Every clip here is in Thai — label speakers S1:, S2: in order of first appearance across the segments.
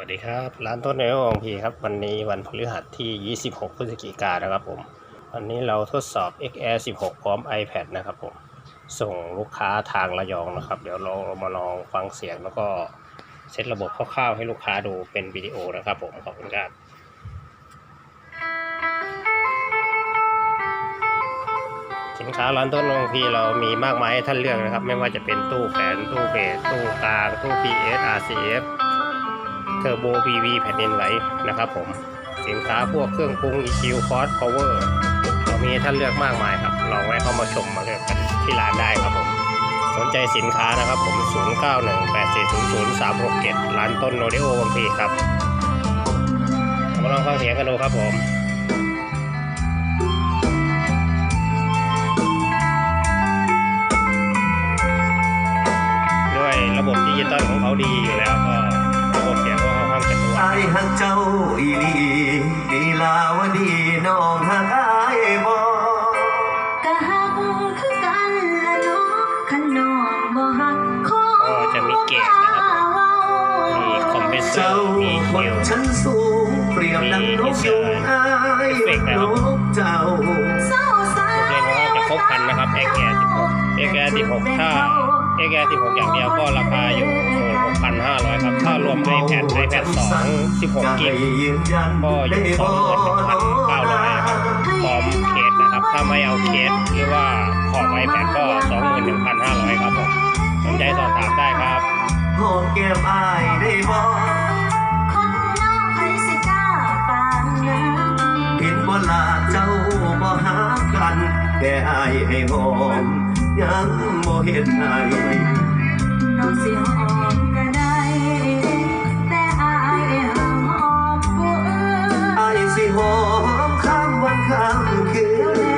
S1: วัสดีครับ ร้านต้นเนวองพีครับ วันนี้วันพฤหัสที่ 26 พฤศจิกายนนะครับผม วันนี้เราทดสอบ XR 16 พร้อม iPad นะครับผม ส่งลูกค้าทางระยองนะครับ เดี๋ยวเรามาลองฟังเสียงแล้วก็เซตระบบคร่าวๆให้ลูกค้าดูเป็นวิดีโอนะครับผม ขอบคุณครับสินค้าร้านต้นนงพีเรามีมากมายให้ท่านเลือกนะครับ ไม่ว่าจะเป็นตู้แขวนตู้เบสตู้กลางตู้ PS RCF เท อร์โบ PV แผ่นดินไหวนะครับผม สินค้าพวกเครื่องปรุง EQ Cost Power เรามีให้ท่านเลือกมากมายครับ ลองไว้เข้ามาชมมาเลือกกันที่ร้านได้ครับผม สนใจสินค้านะครับผม 0918400367 ร้านต้นโนเดโอวัมพีครับมาลองฟังเสียงกันดูครับผมด้วยระบบดิจิตอลของเขาดีอยู่แล้วก็ สียงก็ค่อนข้างจะตัว
S2: อายหักเจ้าอีหลีลีลาวดีน้องหักอายบ่
S3: กะหักคือกันละเนาะคันน้องบ่หักของ
S1: ก็จะมีเกจนะครับมีคอมเพรสเซอร์มี
S2: ค
S1: คิ
S2: น
S1: ว
S2: ชั้นสูงเปรียบดังนกยุงอายนกเจ้า
S3: เศร้าสา
S1: ผมเรียนว่าจะครบพันนะครับ x อร์แกร์16 x อร์แกร์16ถ้า x อ r 16 อย่างเดียวก็ราคาอยู่6,500 ครับ ถ้ารวม iPad iPad 2 16 กิก
S2: ยืนยัน
S1: ก็อยู่21,900ครับพร้อมเคสนะครับ ถ้าไม่เอาเคสหรือว่าขอบ iPad ก็ 21,500 ครับผมสนใจสอบถามได้ครับ
S2: หอมแก้มอายได้บ่
S3: คนน้องใครสิกล้าปานนั้น
S2: เห็นบ่ลาเจ้าบ่หากัน แต่อายให้หอมยังบ่เห็นอาย
S3: น้องสิหอมก็ได้ แต่อายห้ามหอมผู้อื่น
S2: อายสิหอมข้ามวันข้ามคื
S3: เดี๋ยวน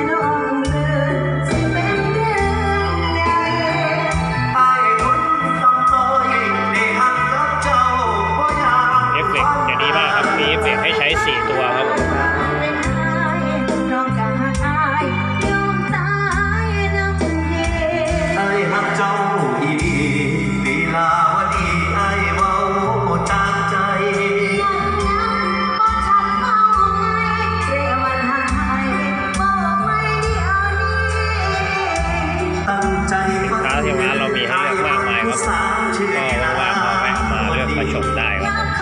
S3: ชื่อไงล่ะ
S2: ว่า
S1: งแวะมาเลือกมาชมได้ครับผ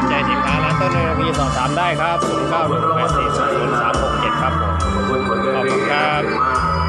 S1: ม
S3: ใจสินค้าร้นต้นเอ็
S2: วีสอง
S1: สามได้ครับศูนย์เก้าหนึ่งแปดสี่ศูนย์สามหกเจ็ดครับผมขอบคุณครับ